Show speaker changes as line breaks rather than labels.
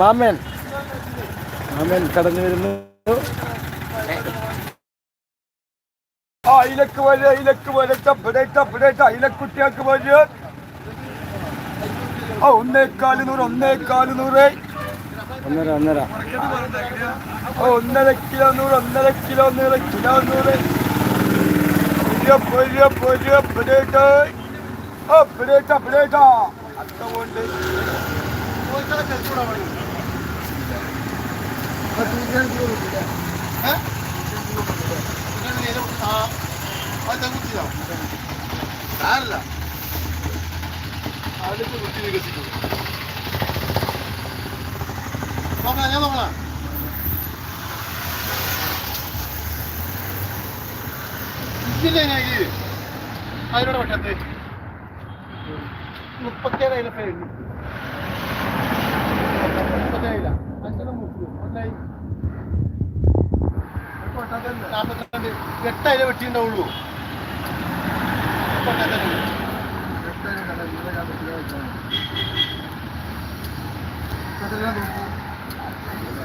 മാമൻ. മാമൻ കടന്നു വരുന്നു.
അയിലക്ക് വരെ അയിലക്ക് വരെ ടപ്പടേ ടപ്പടേ അയിലക്കുട്ടിയാക്ക് വരെ ആ ഒന്നേക്കാൽ നൂറ് ഒന്നേക്കാൽ നൂറ്.
ഒന്നര ഒന്നര.
ആ ഒന്നര കിലോ നൂറ് ഒന്നര കിലോ നൂറ് കിലോ നൂറ്. പൊരിയ പൊരിയ പിടേട്ട പിടേട്ട അതുകൊണ്ട്
അതിനോട് പക്ഷേ മുപ്പത്തേഴ് പേര് മുപ്പത്തേഴില്ല അഞ്ചെണ്ണം വെട്ടിണ്ടാവുള്ളൂ ഒന്നായി കട എട്ടയില